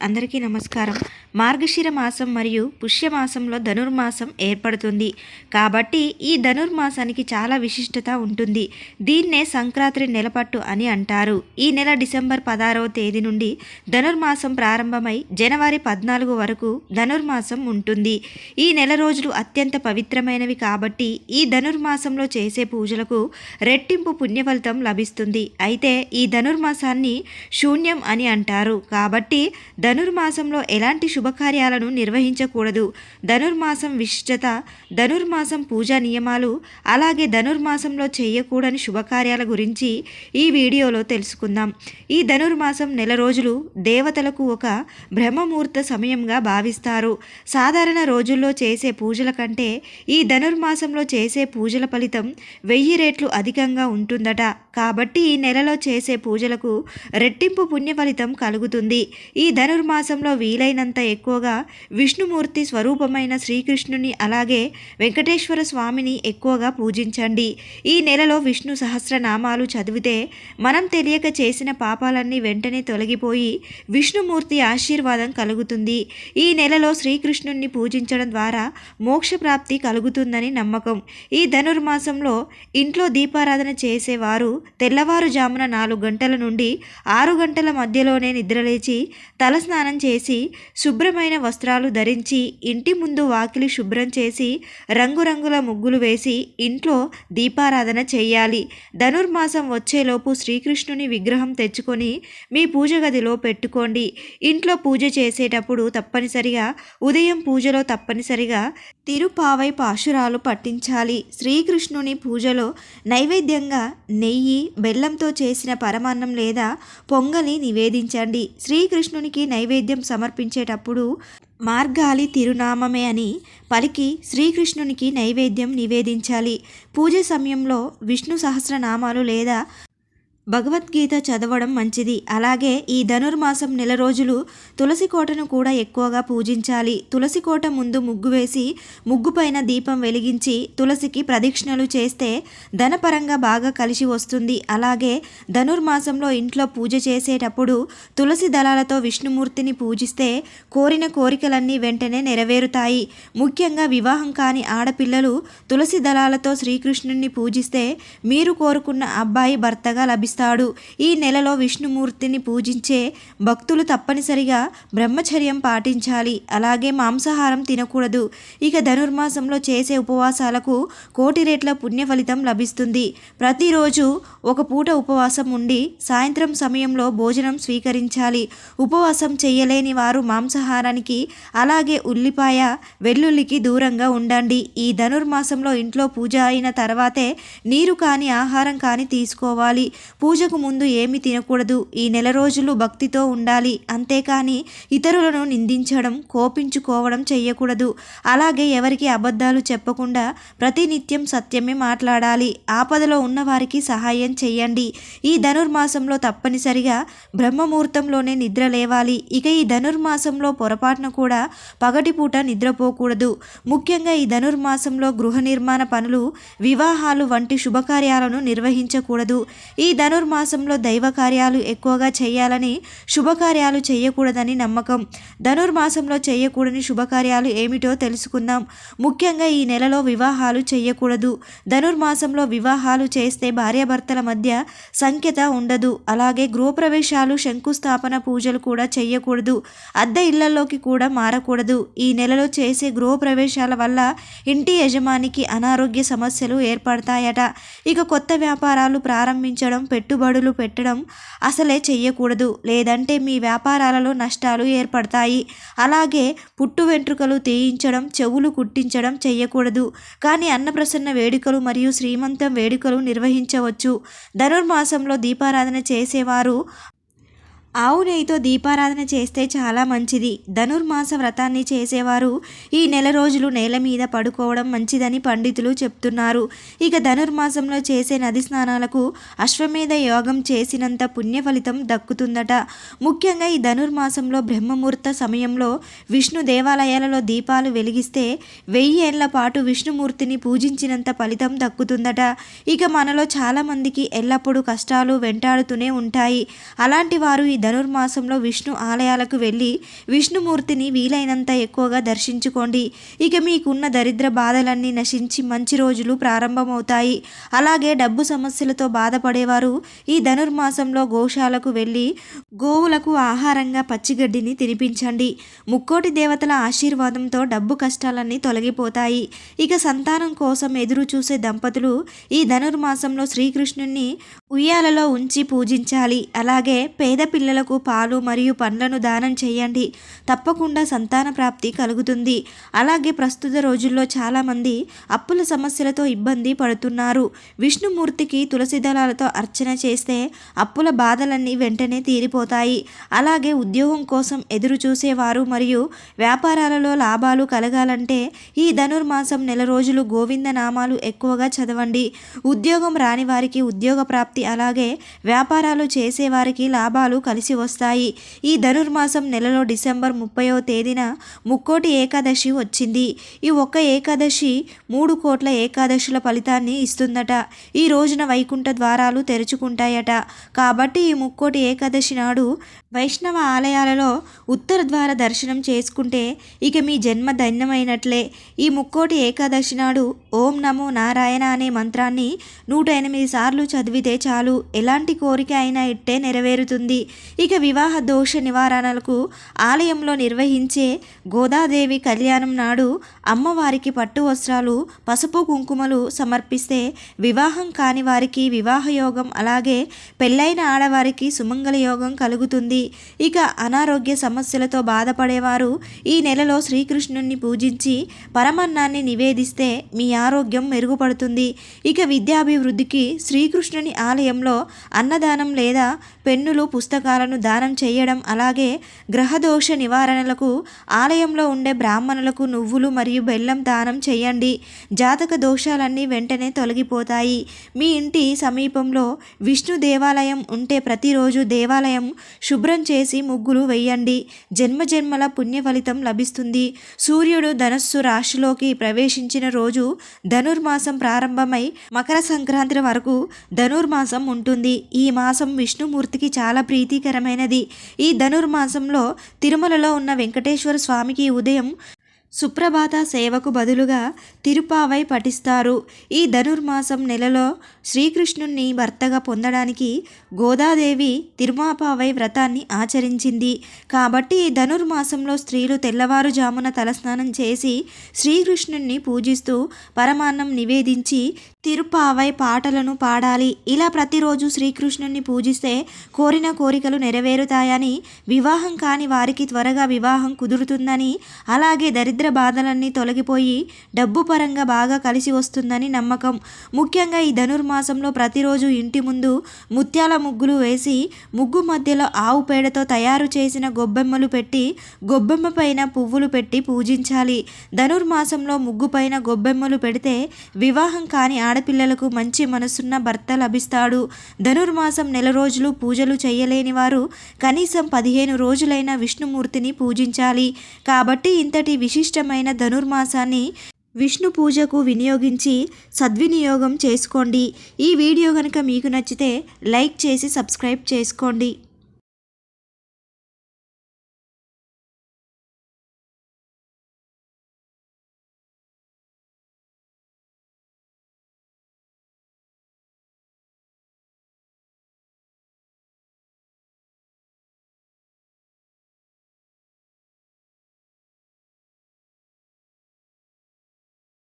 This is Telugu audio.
అందరికీ నమస్కారం. మార్గశిర మాసం మరియు పుష్యమాసంలో ధనుర్మాసం ఏర్పడుతుంది. కాబట్టి ఈ ధనుర్మాసానికి చాలా విశిష్టత ఉంటుంది. దీన్నే సంక్రాంతి నెలపట్టు అని అంటారు. ఈ నెల డిసెంబర్ పదహారవ తేదీ నుండి ధనుర్మాసం ప్రారంభమై జనవరి పద్నాలుగు వరకు ధనుర్మాసం ఉంటుంది. ఈ నెల రోజులు అత్యంత పవిత్రమైనవి కాబట్టి ఈ ధనుర్మాసంలో చేసే పూజలకు రెట్టింపు పుణ్యఫలితం లభిస్తుంది. అయితే ఈ ధనుర్మాసాన్ని శూన్యం అని అంటారు. కాబట్టి ధనుర్మాసంలో ఎలాంటి శుభకార్యాలను నిర్వహించకూడదు. ధనుర్మాసం విశిష్టత ధనుర్మాసం పూజా నియమాలు అలాగే ధనుర్మాసంలో చేయకూడని శుభకార్యాల గురించి ఈ వీడియోలో తెలుసుకుందాం. ఈ ధనుర్మాసం నెల రోజులు దేవతలకు ఒక బ్రహ్మముహూర్త సమయంగా భావిస్తారు. సాధారణ రోజుల్లో చేసే పూజల కంటే ఈ ధనుర్మాసంలో చేసే పూజల ఫలితం వెయ్యి రెట్లు అధికంగా ఉంటుందట. కాబట్టి ఈ నెలలో చేసే పూజలకు రెట్టింపు పుణ్య ఫలితం కలుగుతుంది. ఈ ధనుర్మాసంలో వీలైనంత ఎక్కువగా విష్ణుమూర్తి స్వరూపమైన శ్రీకృష్ణుని అలాగే వెంకటేశ్వర స్వామిని ఎక్కువగా పూజించండి. ఈ నెలలో విష్ణు సహస్రనామాలు చదివితే మనం తెలియక చేసిన పాపాలన్నీ వెంటనే తొలగిపోయి విష్ణుమూర్తి ఆశీర్వాదం కలుగుతుంది. ఈ నెలలో శ్రీకృష్ణుణ్ణి పూజించడం ద్వారా మోక్షప్రాప్తి కలుగుతుందని నమ్మకం. ఈ ధనుర్మాసంలో ఇంట్లో దీపారాధన చేసేవారు తెల్లవారుజామున నాలుగు గంటల నుండి ఆరు గంటల మధ్యలోనే నిద్రలేచి తలస్నానం చేసి శుభ్రమైన వస్త్రాలు ధరించి ఇంటి ముందు వాకిలి శుభ్రం చేసి రంగురంగుల ముగ్గులు వేసి ఇంట్లో దీపారాధన చేయాలి. ధనుర్మాసం వచ్చేలోపు శ్రీకృష్ణుని విగ్రహం తెచ్చుకొని మీ పూజ గదిలో పెట్టుకోండి. ఇంట్లో పూజ చేసేటప్పుడు తప్పనిసరిగా ఉదయం పూజలో తప్పనిసరిగా తిరుపావై పాశురాలు పట్టించాలి. శ్రీకృష్ణుని పూజలో నైవేద్యంగా నెయ్యి బెల్లంతో చేసిన పరమాన్నం లేదా పొంగలి నివేదించండి. శ్రీకృష్ణునికి నైవేద్యం సమర్పించేటప్పుడు మార్గాలి తిరునామమే అని పలికి శ్రీకృష్ణునికి నైవేద్యం నివేదించాలి. పూజ సమయంలో విష్ణు సహస్రనామాలు లేదా భగవద్గీత చదవడం మంచిది. అలాగే ఈ ధనుర్మాసం నెల రోజులు తులసి కోటను కూడా ఎక్కువగా పూజించాలి. తులసి కోట ముందు ముగ్గు వేసి ముగ్గుపైన దీపం వెలిగించి తులసికి ప్రదక్షిణలు చేస్తే ధనపరంగా బాగా కలిసి వస్తుంది. అలాగే ధనుర్మాసంలో ఇంట్లో పూజ చేసేటప్పుడు తులసి దళాలతో విష్ణుమూర్తిని పూజిస్తే కోరిన కోరికలన్నీ వెంటనే నెరవేరుతాయి. ముఖ్యంగా వివాహం కాని ఆడపిల్లలు తులసి దళాలతో శ్రీకృష్ణుణ్ణి పూజిస్తే మీరు కోరుకున్న అబ్బాయి భర్తగా లభిస్తుంది. చేస్తాడు. ఈ నెలలో విష్ణుమూర్తిని పూజించే భక్తులు తప్పనిసరిగా బ్రహ్మచర్యం పాటించాలి. అలాగే మాంసాహారం తినకూడదు. ఇక ధనుర్మాసంలో చేసే ఉపవాసాలకు కోటి రేట్ల పుణ్య ఫలితం లభిస్తుంది. ప్రతిరోజు ఒక పూట ఉపవాసం ఉండి సాయంత్రం సమయంలో భోజనం స్వీకరించాలి. ఉపవాసం చేయలేని వారు మాంసాహారానికి అలాగే ఉల్లిపాయ వెల్లుల్లికి దూరంగా ఉండండి. ఈ ధనుర్మాసంలో ఇంట్లో పూజ అయిన తర్వాతే నీరు కానీ ఆహారం కానీ తీసుకోవాలి. పూజకు ముందు ఏమి తినకూడదు. ఈ నెల రోజులు భక్తితో ఉండాలి. అంతేకాని ఇతరులను నిందించడం కోపించుకోవడం చేయకూడదు అలాగే ఎవరికి అబద్ధాలు చెప్పకుండా ప్రతినిత్యం సత్యమే మాట్లాడాలి. ఆపదలో ఉన్నవారికి సహాయం చేయండి ఈ ధనుర్మాసంలో తప్పనిసరిగా బ్రహ్మముహూర్తంలోనే నిద్ర లేవాలి. ఇక ఈ ధనుర్మాసంలో పొరపాటున కూడా పగటిపూట నిద్రపోకూడదు. ముఖ్యంగా ఈ ధనుర్మాసంలో గృహ నిర్మాణ పనులు వివాహాలు వంటి శుభకార్యాలను నిర్వహించకూడదు. ఈ ధను ధనుర్మాసంలో దైవ కార్యాలు ఎక్కువగా చేయాలని శుభకార్యాలు చేయకూడదని నమ్మకం. ధనుర్మాసంలో చేయకూడని శుభకార్యాలు ఏమిటో తెలుసుకుందాం. ముఖ్యంగా ఈ నెలలో వివాహాలు చేయకూడదు. ధనుర్మాసంలో వివాహాలు చేస్తే భార్యాభర్తల మధ్య సంఖ్యత ఉండదు. అలాగే గృహప్రవేశాలు శంకుస్థాపన పూజలు కూడా చేయకూడదు. అద్దె ఇళ్ళలోకి కూడా మారకూడదు. ఈ నెలలో చేసే గృహప్రవేశాల వల్ల ఇంటి యజమానికి అనారోగ్య సమస్యలు ఏర్పడతాయట. ఇక కొత్త వ్యాపారాలు ప్రారంభించడం పెట్టు పెట్టుబడులు పెట్టడం అసలే చెయ్యకూడదు. లేదంటే మీ వ్యాపారాలలో నష్టాలు ఏర్పడతాయి. అలాగే పుట్టు వెంట్రుకలు తీయించడం చెవులు కుట్టించడం చెయ్యకూడదు. కానీ అన్నప్రసన్న వేడుకలు మరియు శ్రీమంతం వేడుకలు నిర్వహించవచ్చు. ధనుర్మాసంలో దీపారాధన చేసేవారు ఆవు నెయ్యితో దీపారాధన చేస్తే చాలా మంచిది. ధనుర్మాస వ్రతాన్ని చేసేవారు ఈ నెల రోజులు నేల మీద పడుకోవడం మంచిదని పండితులు చెప్తున్నారు. ఇక ధనుర్మాసంలో చేసే నది స్నానాలకు అశ్వమేధ యోగం చేసినంత పుణ్య ఫలితం దక్కుతుందట. ముఖ్యంగా ఈ ధనుర్మాసంలో బ్రహ్మముహూర్త సమయంలో విష్ణు దేవాలయాలలో దీపాలు వెలిగిస్తే వెయ్యి ఏళ్ళ పాటు విష్ణుమూర్తిని పూజించినంత ఫలితం దక్కుతుందట. ఇక మనలో చాలామందికి ఎల్లప్పుడూ కష్టాలు వెంటాడుతూనే ఉంటాయి. అలాంటి వారు ఈ ధనుర్మాసంలో విష్ణు ఆలయాలకు వెళ్ళి విష్ణుమూర్తిని వీలైనంత ఎక్కువగా దర్శించుకోండి. ఇక మీకున్న దరిద్ర బాధలన్నీ నశించి మంచి రోజులు ప్రారంభమవుతాయి. అలాగే డబ్బు సమస్యలతో బాధపడేవారు ఈ ధనుర్మాసంలో గోశాలకు వెళ్ళి గోవులకు ఆహారంగా పచ్చిగడ్డిని తినిపించండి. ముక్కోటి దేవతల ఆశీర్వాదంతో డబ్బు కష్టాలన్నీ తొలగిపోతాయి. ఇక సంతానం కోసం ఎదురు చూసే దంపతులు ఈ ధనుర్మాసంలో శ్రీకృష్ణుణ్ణి ఉయ్యాలలో ఉంచి పూజించాలి. అలాగే పేద పిల్ల పిల్లలకు పాలు మరియు పండ్లను దానం చేయండి. తప్పకుండా సంతాన ప్రాప్తి కలుగుతుంది. అలాగే ప్రస్తుత రోజుల్లో చాలామంది అప్పుల సమస్యలతో ఇబ్బంది పడుతున్నారు. విష్ణుమూర్తికి తులసి దళాలతో అర్చన చేస్తే అప్పుల బాధలన్నీ వెంటనే తీరిపోతాయి. అలాగే ఉద్యోగం కోసం ఎదురు చూసేవారు మరియు వ్యాపారాలలో లాభాలు కలగాలంటే ఈ ధనుర్మాసం నెల రోజులు గోవింద నామాలు ఎక్కువగా చదవండి. ఉద్యోగం రాని వారికి ఉద్యోగ ప్రాప్తి అలాగే వ్యాపారాలు చేసేవారికి లాభాలు కలిసి వస్తాయి. ఈ ధనుర్మాసం నెలలో డిసెంబర్ ముప్పయో తేదీన ముక్కోటి ఏకాదశి వచ్చింది. ఈ ఒక్క ఏకాదశి మూడు కోట్ల ఏకాదశుల ఫలితాన్ని ఇస్తుందట. ఈ రోజున వైకుంఠ ద్వారాలు తెరుచుకుంటాయట. కాబట్టి ఈ ముక్కోటి ఏకాదశి నాడు వైష్ణవ ఆలయాలలో ఉత్తర ద్వార దర్శనం చేసుకుంటే ఇక మీ జన్మ ధన్యమైనట్లే. ఈ ముక్కోటి ఏకాదశి నాడు ఓం నమో నారాయణ అనే మంత్రాన్ని నూట ఎనిమిది సార్లు చదివితే చాలు. ఎలాంటి కోరిక అయినా ఇట్టే నెరవేరుతుంది. ఇక వివాహ దోష నివారణలకు ఆలయంలో నిర్వహించే గోదాదేవి కళ్యాణం నాడు అమ్మవారికి పట్టు వస్త్రాలు పసుపు కుంకుమలు సమర్పిస్తే వివాహం కాని వారికి వివాహ యోగం అలాగే పెళ్ళైన ఆడవారికి సుమంగళ యోగం కలుగుతుంది. ఇక అనారోగ్య సమస్యలతో బాధపడేవారు ఈ నెలలో శ్రీకృష్ణుణ్ణి పూజించి పరమన్నాన్ని నివేదిస్తే మీ ఆరోగ్యం మెరుగుపడుతుంది. ఇక విద్యాభివృద్ధికి శ్రీకృష్ణుని ఆలయంలో అన్నదానం లేదా పెన్నులు పుస్తకాలను దానం చేయడం అలాగే గ్రహదోష నివారణలకు ఆలయంలో ఉండే బ్రాహ్మణులకు నువ్వులు మరియు బెల్లం దానం చేయండి. జాతక దోషాలన్నీ వెంటనే తొలగిపోతాయి. మీ ఇంటి సమీపంలో విష్ణు దేవాలయం ఉంటే ప్రతిరోజు దేవాలయం శుభ్రం చేసి ముగ్గులు వేయండి. జన్మజన్మల పుణ్య ఫలితం లభిస్తుంది. సూర్యుడు ధనస్సు రాశిలోకి ప్రవేశించిన రోజు ధనుర్మాసం ప్రారంభమై మకర సంక్రాంతి వరకు ధనుర్మాసం ఉంటుంది. ఈ మాసం విష్ణుమూర్తికి చాలా ప్రీతికరమైనది. ఈ ధనుర్మాసంలో తిరుమలలో ఉన్న వెంకటేశ్వర స్వామికి ఉదయం సుప్రభాత సేవకు బదులుగా తిరుపావై పఠిస్తారు. ఈ ధనుర్మాసం నెలలో శ్రీకృష్ణుణ్ణి భర్తగా పొందడానికి గోదాదేవి తిరుమాపావై వ్రతాన్ని ఆచరించింది. కాబట్టి ఈ ధనుర్మాసంలో స్త్రీలు తెల్లవారుజామున తలస్నానం చేసి శ్రీకృష్ణుణ్ణి పూజిస్తూ పరమాన్నం నివేదించి తిరుపావై పాటలను పాడాలి. ఇలా ప్రతిరోజు శ్రీకృష్ణుణ్ణి పూజిస్తే కోరిన కోరికలు నెరవేరుతాయని వివాహం కాని వారికి త్వరగా వివాహం కుదురుతుందని అలాగే దరిద్ర బాధలన్నీ తొలగిపోయి డబ్బు పరంగా బాగా కలిసి వస్తుందని నమ్మకం. ముఖ్యంగా ఈ ధనుర్మాసంలో ప్రతిరోజు ఇంటి ముందు ముత్యాల ముగ్గులు వేసి ముగ్గు మధ్యలో ఆవు పేడతో తయారు చేసిన గొబ్బెమ్మలు పెట్టి గొబ్బెమ్మ పైన పువ్వులు పెట్టి పూజించాలి. ధనుర్మాసంలో ముగ్గు పైన గొబ్బెమ్మలు పెడితే వివాహం కాని ఆడపిల్లలకు మంచి మనసున్న భర్త లభిస్తాడు. ధనుర్మాసం నెల రోజులు పూజలు చేయలేని వారు కనీసం పదిహేను రోజులైన విష్ణుమూర్తిని పూజించాలి. కాబట్టి ఇంతటి విశిష్ట విశిష్టమైన ధనుర్మాసాన్ని విష్ణు పూజకు వినియోగించి సద్వినియోగం చేసుకోండి. ఈ వీడియో కనుక మీకు నచ్చితే లైక్ చేసి సబ్స్క్రైబ్ చేసుకోండి.